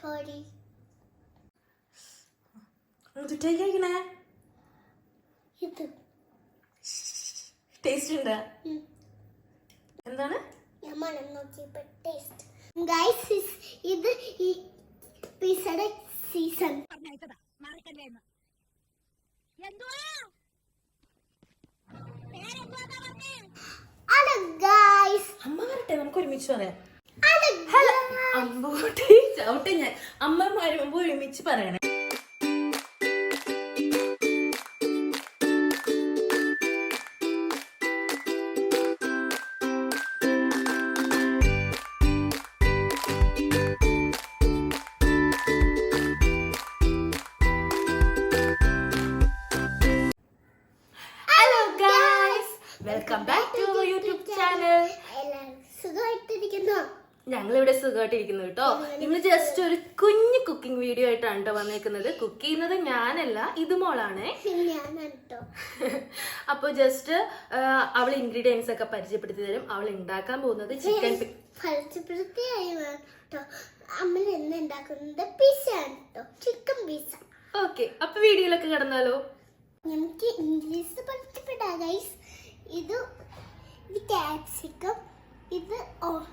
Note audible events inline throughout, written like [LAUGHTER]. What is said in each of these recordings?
Sorry. കഴിക്കണേ ഇത്. Taste ഉണ്ട് എന്താണ്? ഞാൻ മണം നോക്കിയപ്പോ ടേസ്റ്റ് ഗൈസ് ഇത് ഈ പിസയുടെ സീസൺ പറഞ്ഞയച്ചതാ. മാറിക്കല്ലേ എന്ന്. എന്തുവാ? പേരെന്തുവാ പറഞ്ഞേ? ഹലോ ഗൈസ് അമ്മ വരട്ടെ നമുക്ക് ഒരുമിച്ച് പറയാം. അമ്പോട്ടെ ചവിട്ടെ ഞാൻ. അമ്മമാരും ഒരുമിച്ച് പറയണേ. Welcome back to YouTube channel സുഖമായിട്ടിരിക്കുന്നു. ഞങ്ങൾ ഇവിടെ സുഖമായിട്ടിരിക്കുന്നു കേട്ടോ. ഇന്ന് ജസ്റ്റ് ഒരു കുഞ്ഞു കുക്കിംഗ് വീഡിയോ ആയിട്ടാണ് കേട്ടോ വന്നേക്കുന്നത്. കുക്ക് ചെയ്യുന്നത് ഞാനല്ല ഇത് മോളാണ്. [LAUGHS] അപ്പൊ ജസ്റ്റ് അവൾ ഇൻഗ്രീഡിയൻസ് ഒക്കെ പരിചയപ്പെടുത്തി തരും. അവൾ ഉണ്ടാക്കാൻ പോകുന്നത് ചിക്കൻ അമ്മ ഇന്ന് ഉണ്ടാക്കുന്നത് പിസ്സ ആണ് കേട്ടോ ചിക്കൻ പിസ്സ ഓക്കെ അപ്പൊ വീഡിയോയിലൊക്കെ കിടന്നാലോ? നമുക്ക് ഇംഗ്ലീഷ് പഠിച്ചപ്പെടാം ഗൈസ് ഇത് ഇത് ക്യാപ്സിക്കം ഇത് ഓ-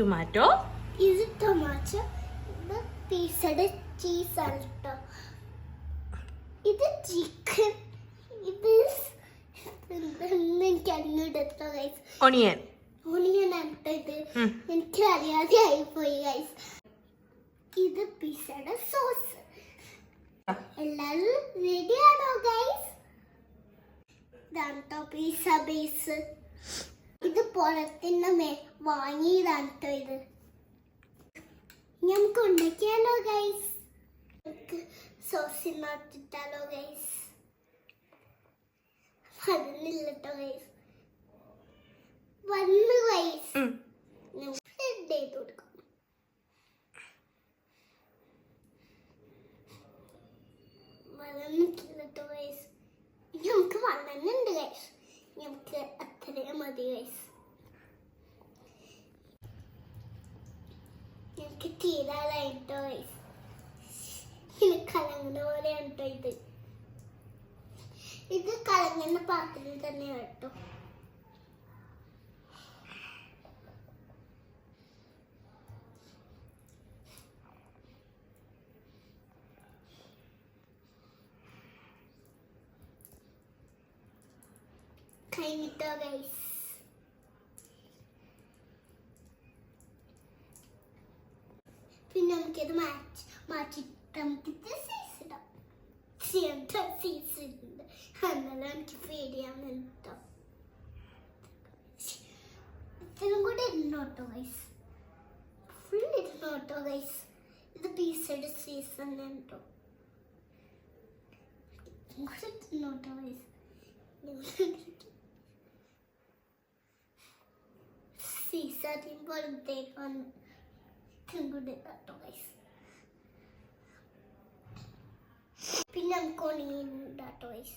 ടൊമാറ്റോ ഇത് ടൊമാറ്റോ ഇത് പിസയുടെ ചീസാണ് കേട്ടോ ഇത് ചിക്കൻ ഇത് എനിക്ക് അറിഞ്ഞിട്ടോ ഗൈസ് ഒണിയൻ ഓണിയൻ അടുത്തത് എനിക്ക് അറിയാതെ ആയിപ്പോയി ഗൈസ് ഇത് പിസയുടെ സോസ് എല്ലാവരും റെഡി ആണോ ഗൈസ് ഇതാണ് ട്ടോ പിസ ബേസ് ഇത് പുറത്തുനിന്ന് വാങ്ങിയതാണ് കേട്ടോ ഇത്. നമുക്ക് ഉണ്ടാക്കിയാലോ ഗൈസ് സോസിൽ സോസ് നട്ടിട്ടാലോ ഗൈസ് വരുന്നില്ല കേട്ടോ ഗൈസ് വന്ന് ഗൈസ് നമുക്ക് സെഡ് ചെയ്ത് കൊടുക്കും. വളർന്നിട്ടില്ല കേട്ടോ ഗൈസ് നമുക്ക് വളർന്നുണ്ട് ഗൈസ് നമുക്ക് ഗൈസ് എനിക്ക് തീരാലായിട്ടോ ഗൈസ് ഇത് കലങ്ങുന്ന പോലെ ഉണ്ടോ ഇത്. ഇത് കലങ്ങുന്ന തന്നെ കേട്ടോ. കഴിഞ്ഞിട്ടോ ഗൈസ് മാറ്റിട്ട് നമുക്കിത് സീസ് ഇടാം എന്താ സീസ് ഉണ്ട് എന്നാലും എനിക്ക് പേടിയാണ് കേട്ടോ ഇത്രയും കൂടെ ഇരുന്നോട്ടോ ഗൈസ് ഫുൾ ഇരുന്നോട്ടോ ഗൈസ് ഇത് പീസയുടെ സീസൺ കേട്ടോ ഇങ്ങോട്ട് ഇരുന്നോട്ടോ ഗൈസ് സീസറിൻ പുറത്തേക്കാണ് ഇതും കൂടി കേട്ടോ ഗൈസ് പിന്നെ നമുക്ക് ഉണങ്ങിണ്ടാട്ടോ ടോയ്സ്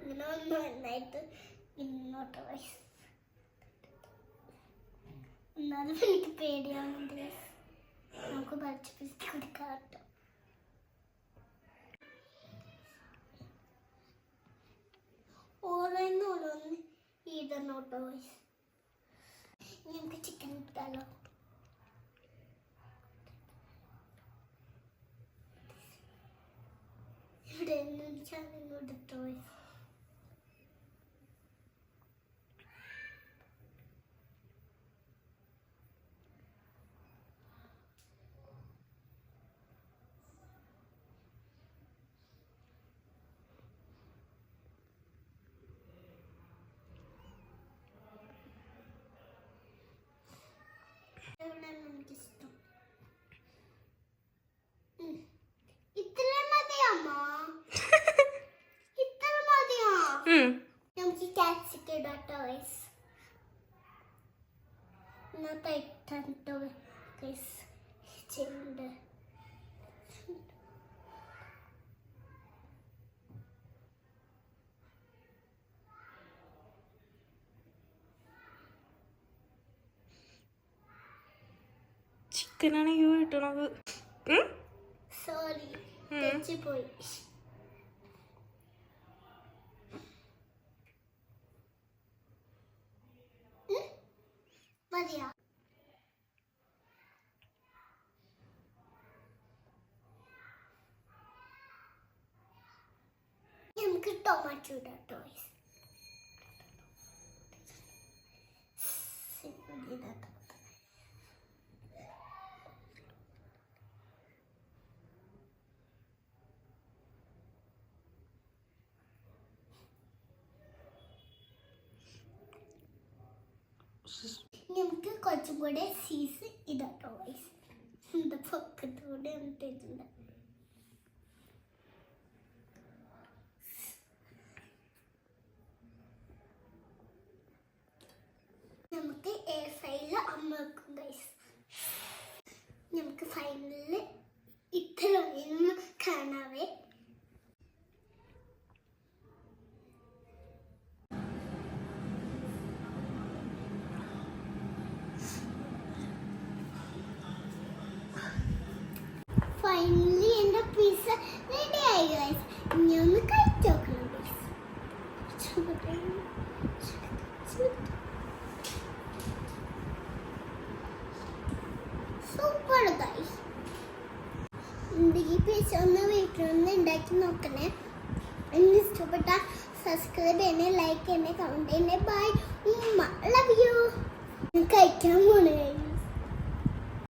ഇങ്ങനെ ഒന്ന് നന്നായിട്ട് ഇന്നോ ടോയ്സ് എന്നാലും എനിക്ക് പേടിയാവുന്നുണ്ട് നമുക്ക് പറിച്ച് പിടിച്ച് കൊടുക്കാം കേട്ടോ. ഓരോന്ന് ഓരോന്ന് ഇടണോട്ടോ ഗൈസ് നമുക്ക് ചിക്കൻ ഇട്ടാലോ? showing you the toys. Don't ഇടാട്ടോ ഗൈസ് ഇന്നത്തെ ഇട്ടോ ഗൈസ് ചെയ്യുന്നുണ്ട് ചിക്കനാണ് യു കിട്ടണത്? സോറി ഉം. ടൊമാറ്റോ ഇടാം ടോയ്സ് നമുക്ക് കുറച്ചും കൂടെ സീസ് ഇതാ ടോയ്സ് എന്താ പൊക്കത്തോടെ ഇട്ടിട്ടുണ്ട് നമുക്ക് എ ഫൈലിൽ അമ്മ വെക്കും ഗൈസ് നമുക്ക് ഫൈനലിൽ ഇത്ര കാണാവേ ഫൈനലി എന്റെ പിസ്സ റെഡി ആയി ഗൈസ് ഇനി ഒന്ന് കഴിച്ചു നോക്കണം സൂപ്പർ ഗൈസ് ഈ പേജ് ഒന്ന് വീട്ടിലൊന്ന് ഉണ്ടാക്കി നോക്കണേ. എന്നെ ഇഷ്ടപ്പെട്ട സബ്സ്ക്രൈബ് ചെയ്യണേ ലൈക്ക് ചെയ്യണേ കമന്റ് ചെയ്യണേ. ബൈ ലവ് യു കഴിക്കാൻ പോണേ.